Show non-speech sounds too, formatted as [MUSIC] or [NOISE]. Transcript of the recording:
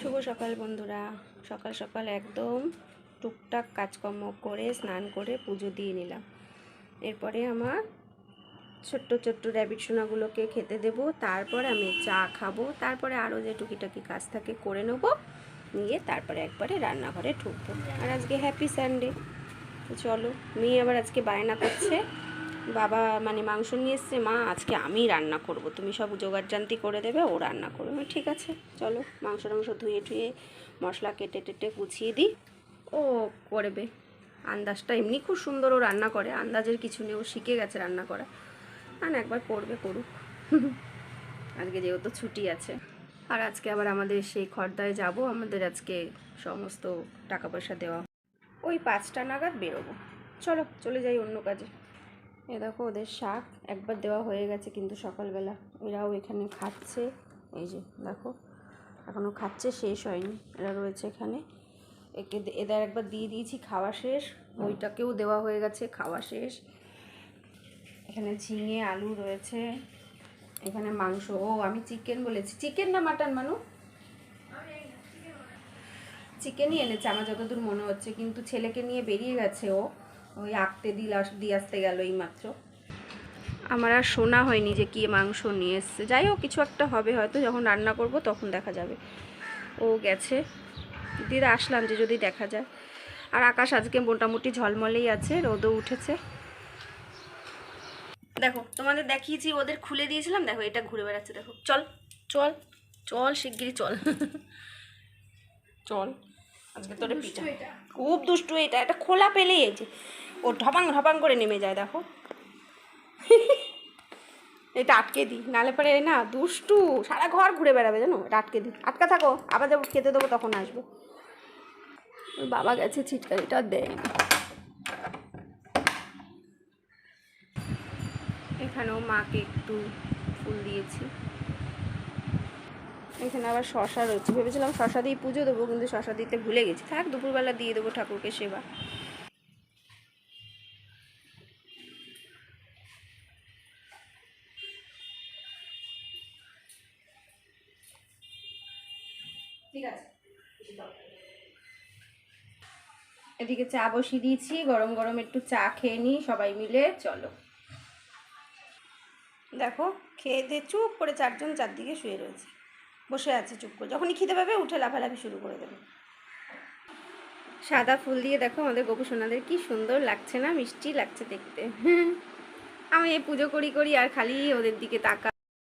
শুভ সকাল বন্ধুরা। সকাল সকাল একদম টুকটাক কাজকর্ম করে, স্নান করে পুজো দিয়ে নিলাম। এরপরে আমার ছোট্ট ছোট্ট র্যাবিট সোনাগুলোকে খেতে দেব, তারপরে আমি চা খাব, তারপরে আরও যে টুকিটাকি কাজ থাকে করে নেব, নিয়ে তারপরে একবারে রান্নাঘরে ঢুকবো। আর আজকে হ্যাপি সানডে চলো, মেয়ে আবার আজকে বায়না করছে। বাবা মানে মাংস নিয়ে এসছে, মা, আজকে আমি রান্না করব। তুমি সব জোগাড়জান্তি করে দেবে, ও রান্না করবে। ঠিক আছে, চলো, মাংস টাংস ধুয়ে টুয়ে মশলা কেটে টেটে গুছিয়ে দিই। ও করবে। আন্দাজটা এমনি খুব সুন্দর ও রান্না করে, আন্দাজের কিছু নেই, ও শিখে গেছে রান্না করা। আর একবার করবে, করুক। আজকে যেহেতু ছুটি আছে। আর আজকে আবার আমাদের সেই খর্দায় যাব, আমাদের আজকে সমস্ত টাকা পয়সা দেওয়া। ওই পাঁচটা নাগাদ বেরোবো। চলো, চলে যাই অন্য কাজে। এ দেখো ওদের শাক একবার দেওয়া হয়ে গেছে কিন্তু সকালবেলা। এরাও এখানে খাচ্ছে। এই যে, দেখো এখনও খাচ্ছে, শেষ হয়নি। এরা রয়েছে এখানে। একে এদের একবার দিয়ে দিয়েছি, খাওয়া শেষ। ওইটাকেও দেওয়া হয়ে গেছে, খাওয়া শেষ। এখানে ঝিঙে, আলু রয়েছে। এখানে মাংস। ও, আমি চিকেন বলেছি। চিকেন না মাটন, মানু? চিকেনই এনেছে, আমার যতদূর মনে হচ্ছে। কিন্তু ছেলেকে নিয়ে বেরিয়ে গেছে ও। ওই আঁকতে দিল দিয়ে আসতে গেল এই মাত্র আমার আর শোনা হয়নি যে কি মাংস নিয়ে এসছে। যাই হোক, কিছু একটা হবে হয়তো, যখন রান্না করব তখন দেখা যাবে। ও গেছে। দিদা, আসলাম যে যদি দেখা যায়। আর আকাশ আজকে মোটামুটি ঝলমলেই আছে, রোদও উঠেছে। দেখো, তোমাদের দেখিয়েছি, ওদের খুলে দিয়েছিলাম। দেখো, এটা ঘুরে বেড়াচ্ছে। দেখো, চল চল চল, শিগগিরই চল। [LAUGHS] চল। আজকে তোরে পিঠা খুব দুষ্টু এটা এটা খোলা পেলেই এই যে ও ঢপাং ঢপাং করে নেমে যায় দেখো। এটা আটকে দিই নালে পরে না দুষ্টু সারা ঘর ঘুরে বেড়াবে জানো? এটা আটকে দিই। আটকা থাকো আবার যাব খেতে দেবো তখন আসব। বাবা গেছে ছিটকারিটা দেয়। না এখানেও মাকে একটু ফুল দিয়েছি। এখানে আবার শশা রয়েছে। ভেবেছিলাম শশা দিয়ে পুজো দেবো, কিন্তু শশা দিতে ভুলে গেছি। থাক, দুপুরবেলা দিয়ে দেবো ঠাকুরকে সেবা। ঠিক আছে এদিকে চা বসিয়ে দিয়েছি, গরম গরম একটু চা খেয়ে নিই, সবাই মিলে, চলো। দেখো, খেয়ে দিয়ে চুপ করে চারজন চারদিকে শুয়ে রয়েছে। বসে আছে, চুপ করে। যখনই খিদে পাবে, উঠে লাফালাফি শুরু করে দেবে। সাদা ফুল দিয়ে দেখো আমাদের গোপু সোনাদের কি সুন্দর লাগছে না, মিষ্টি লাগছে দেখতে। আমি এই পুজো করি করি আর খালি ওদের দিকে তাকাই।